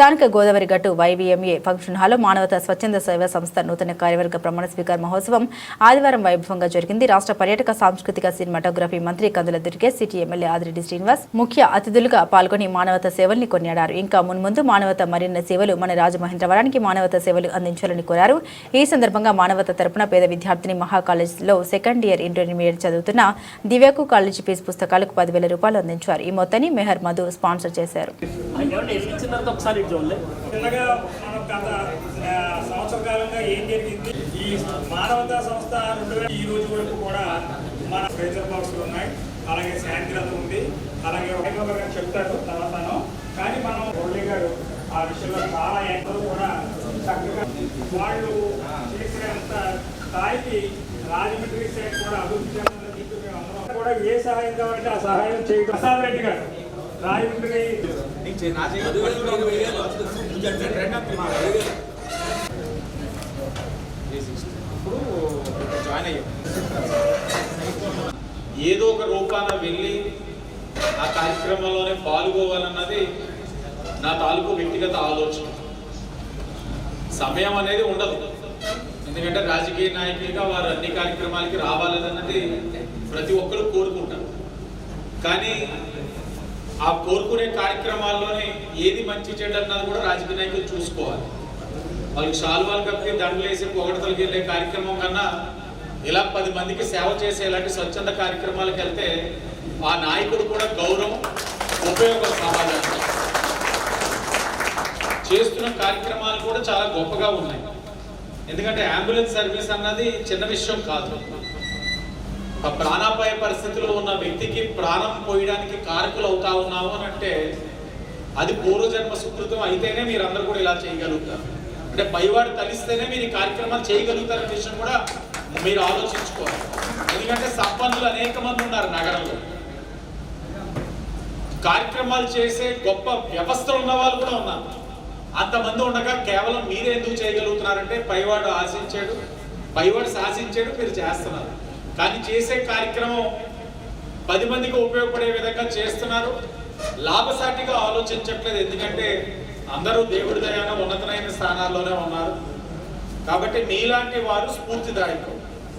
స్థానిక గోదావరి గట్టు వైవీఎంఏ ఫంక్షన్ హాల్లో మానవతా స్వచ్ఛంద సేవా సంస్థ నూతన కార్యవర్గ ప్రమాణ స్వీకార మహోత్సవం ఆదివారం వైభవంగా జరిగింది. రాష్ట్ర పర్యాటక సాంస్కృతిక సినిమాటోగ్రఫీ మంత్రి కందుల దుర్గే సిటీ ఎమ్మెల్యే ఆదిరెడ్డి శ్రీనివాస్ ముఖ్య అతిథులుగా పాల్గొని మానవతా సేవల్ని కొనియాడారు. ఇంకా మున్ముందు మానవత మరిన్న సేవలు మన రాజమహేంద్రవరానికి మానవతా సేవలు అందించాలని కోరారు. ఈ సందర్భంగా మానవత తరపున పేద విద్యార్థిని మహా కాలేజ్లో సెకండ్ ఇయర్ ఇంటర్మీడియట్ చదువుతున్న దివ్యకు కాలేజీ ఫీజు పుస్తకాలకు పదివేల రూపాయలు అందించారు. ఈ మొత్తాన్ని మెహర్ మధు స్పాన్సర్ చేశారు. అంటే ఇచ్చిన తర్వాత ఒకసారి ఇటు చిన్నగా మనం గత సంవత్సర కాలంగా ఏం జరిగింది? ఈ మానవతా సంస్థ రెండు వేల ఈ రోజు వరకు కూడా మన ప్రెజర్ బాక్స్లు ఉన్నాయి. అలాగే శాంతిరథం ఉంది. అలాగే ఒక గారు చెప్తారు తర్వాతను కానీ మనం మురళి గారు ఆ విషయంలో చాలా ఎంతో కూడా చక్కగా వాళ్ళు చేసినంత స్థాయికి రాజమండ్రి శాఖ కూడా అభివృద్ధి చెందాలని చెప్పి మేము అందరం కూడా ఏ సహాయం కావాలంటే ఆ సహాయం చేయడం. ప్రసాద్ రెడ్డి గారు రాజమండ్రి ఏదో ఒక రూపాన వెళ్ళి ఆ కార్యక్రమంలోనే పాల్గొవాలన్నది నా తాలూకు వ్యక్తిగత ఆలోచన. సమయం అనేది ఉండదు. ఎందుకంటే రాజకీయ నాయకులుగా వారు అన్ని కార్యక్రమాలకి రావాలన్నది ప్రతి ఒక్కరు కోరుకుంటారు. కానీ ఆ కోరుకునే కార్యక్రమాల్లోనే ఏది మంచి చెడ్డ అన్నది కూడా రాజకీయ నాయకులు చూసుకోవాలి. వాళ్ళకి షాల్వాలు కప్పి దండలు వేసి పొగడతలకి వెళ్ళే కార్యక్రమం కన్నా ఇలా పది మందికి సేవ చేసే ఇలాంటి స్వచ్ఛంద కార్యక్రమాలకు వెళ్తే ఆ నాయకుడు కూడా గౌరవం ఉపయోగం సమాజానికి చేస్తున్న కార్యక్రమాలు కూడా చాలా గొప్పగా ఉన్నాయి. ఎందుకంటే అంబులెన్స్ సర్వీస్ అన్నది చిన్న విషయం కాదు. ఆ ప్రాణాపాయ పరిస్థితిలో ఉన్న వ్యక్తికి ప్రాణం పోయడానికి కారకులు అవుతా ఉన్నాము అని అంటే అది పూర్వజన్మ సుకృతం అయితేనే మీరు అందరూ కూడా ఇలా చేయగలుగుతారు. అంటే పైవాడు తలిస్తేనే మీరు ఈ కార్యక్రమాలు చేయగలుగుతారనే విషయం కూడా మీరు ఆలోచించుకోవాలి. ఎందుకంటే సంపన్నులు అనేక మంది ఉన్నారు నగరంలో. కార్యక్రమాలు చేసే గొప్ప వ్యవస్థలు ఉన్న వాళ్ళు కూడా ఉన్నారు. అంతమంది ఉండగా కేవలం మీరే ఎందుకు చేయగలుగుతున్నారంటే పైవాడు ఆశించాడు పైవాడు శాసించాడు మీరు చేస్తున్నారు. కానీ చేసే కార్యక్రమం పది మందికి ఉపయోగపడే విధంగా చేస్తున్నారు. లాభసాటిగా ఆలోచించట్లేదు. ఎందుకంటే అందరూ దేవుడి దయాన ఉన్నతమైన స్థానాల్లోనే ఉన్నారు. కాబట్టి మీలాంటి వారు స్ఫూర్తిదాయకం.